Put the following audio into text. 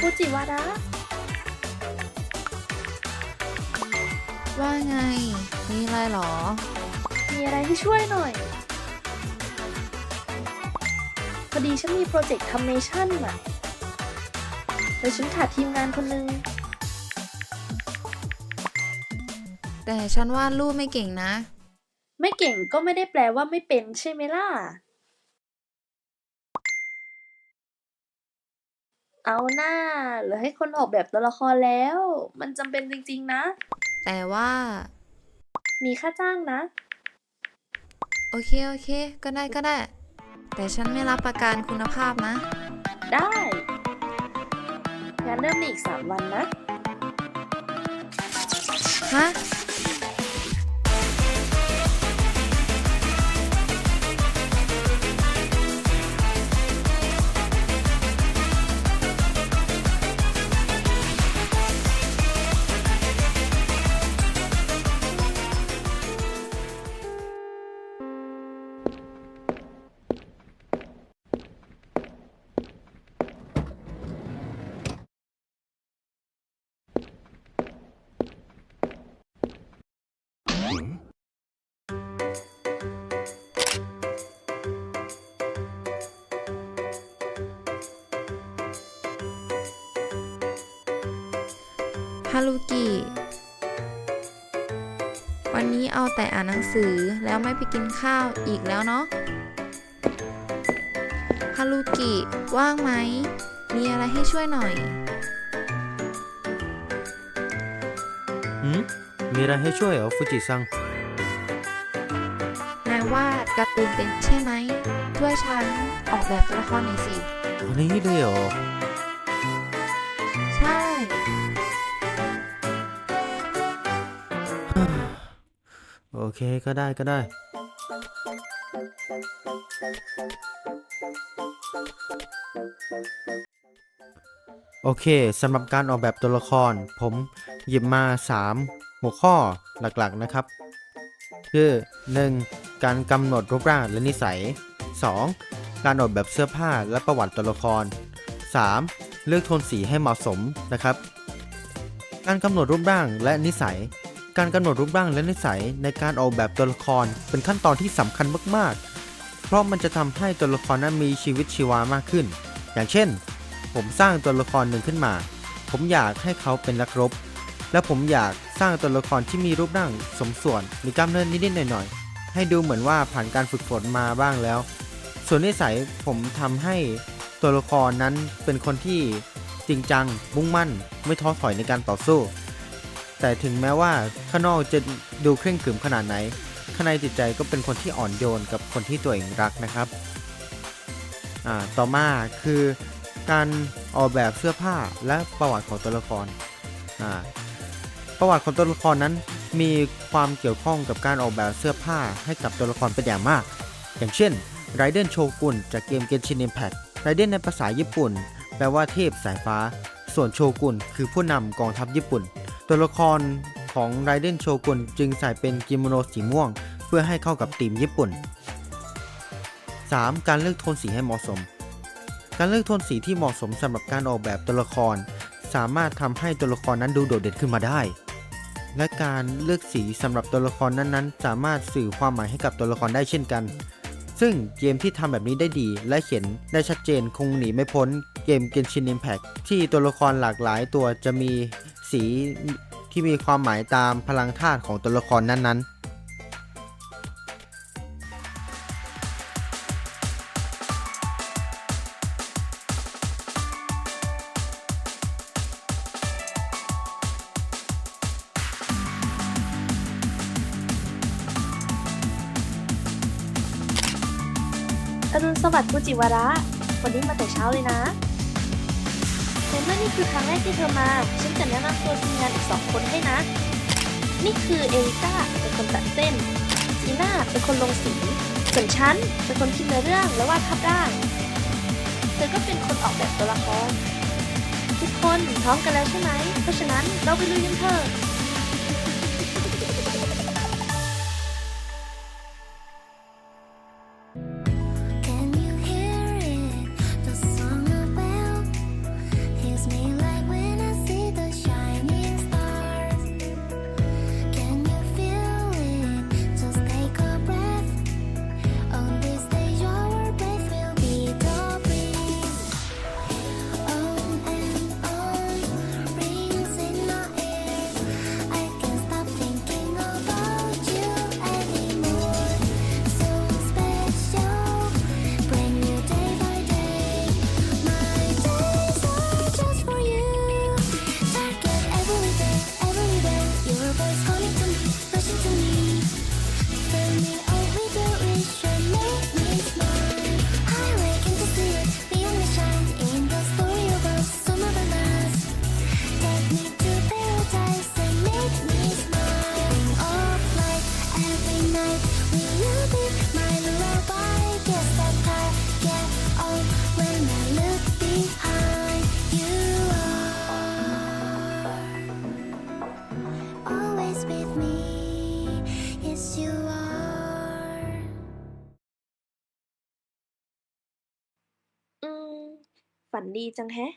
ฟูจิวาระว่าไง มีอะไรหรอ มีอะไรให้ช่วยหน่อย พอดีฉันมีโปรเจกต์ทำเนชั่นน่ะ แต่ฉันขาดทีมงานคนนึง แต่ฉันวาดรูปไม่เก่งนะ ไม่เก่งก็ไม่ได้แปลว่าไม่เป็นใช่ไหมล่ะ เอาหน้าเหลือให้คนออกแบบตัวละครแล้ว มันจำเป็นจริงๆนะ แต่ว่า มีค่าจ้างนะ โอเค โอเค ก็ได้ก็ได้ แต่ฉันไม่รับประกันคุณภาพนะ ได้ งานเริ่มในอีกสามวันนะ ฮะารุกิ วันนี้เอาแต่อ่านหนังสือแล้วไม่ไปกินข้าวอีกแล้วเนาะฮารุกิ ว่างไหม มีอะไรให้ช่วยหน่อย หืมมีอะไรให้ช่วยเหรอ ฟูจิซัง นายวาดการ์ตูนเป็นใช่ไหม ช่วยฉันออกแบบตัวละครหน่อยสิอันนี้เลยเหรอ เคก็ได้ก็ได้ โอเคสำหรับการออกแบบตัวละคร ผมหยิบมา 3 หัวข้อหลักๆนะครับ คือ 1. การกำหนดรูปร่างและนิสัย 2. การออกแบบเสื้อผ้าและประวัติตัวละคร 3. เลือกโทนสีให้เหมาะสมนะครับ การกำหนดรูปร่างและนิสัย การกำหนดรูปร่างและนิสัยในการออกแบบตัวละครเป็นขั้นตอนที่สำคัญมากๆ เพราะมันจะทำให้ตัวละครนั้นมีชีวิตชีวามากขึ้น อย่างเช่น ผมสร้างตัวละครหนึ่งขึ้นมา ผมอยากให้เขาเป็นนักรบ และผมอยากสร้างตัวละครที่มีรูปร่างสมส่วนมีกล้ามเนื้อนิดๆหน่อยๆ ให้ดูเหมือนว่าผ่านการฝึกฝนมาบ้างแล้ว ส่วนนิสัยผมทำให้ตัวละครนั้นเป็นคนที่จริงจัง มุ่งมั่น ไม่ท้อถอยในการต่อสู้ แต่ถึงแม้ว่าข้างนอกจะดูเคร่งขรึมขนาดไหน ข้างในจิตใจก็เป็นคนที่อ่อนโยนกับคนที่ตัวเองรักนะครับต่อมาคือการออกแบบเสื้อผ้าและประวัติของตัวละคร ประวัติของตัวละครนั้นมีความเกี่ยวข้องกับการออกแบบเสื้อผ้าให้กับตัวละครเป็นอย่างมาก อย่างเช่นไรเดนโชกุนจากเกม Genshin Impact ไรเดนในภาษาญี่ปุ่น แปลว่าเทพสายฟ้า ส่วนโชกุนคือผู้นำกองทัพญี่ปุ่น ตัวละครของไรเดนโชกุนจึงใส่เป็นกิโมโนสีม่วง เพื่อให้เข้ากับธีมญี่ปุ่น 3. การเลือกโทนสีให้เหมาะสม การเลือกโทนสีที่เหมาะสมสำหรับการออกแบบตัวละคร สามารถทำให้ตัวละครนั้นดูโดดเด่นขึ้นมาได้ และการเลือกสีสำหรับตัวละครนั้นๆ สามารถสื่อความหมายให้กับตัวละครได้เช่นกัน ซึ่งเกมที่ทำแบบนี้ได้ดีและเขียนได้ชัดเจนคงหนีไม่พ้นเกม Genshin Impact ที่ตัวละครหลากหลายตัวจะมี สีที่มีความหมายตามพลังธาตุของตัวละครนั้นๆอรุณสวัสดิ์ฟูจิวระ วันนี้มาแต่เช้าเลยนะ ในเมื่อนี่คือครั้งแรกที่เธอมา ฉันจะแนะนำตัวทีมงานอีกสองคนให้นะ นี่คือเอลิก้าเป็นคนตัดเส้นจีน่าเป็นคนลงสี ส่วนฉันเป็นคนคิดเนื้อเรื่องและวาดภาพร่างเธอก็เป็นคนออกแบบตัวละครทุกคนพร้อมกันแล้วใช่ไหม เพราะฉะนั้นเราไปลุยกันเถอะ ฝันดีจังแฮะ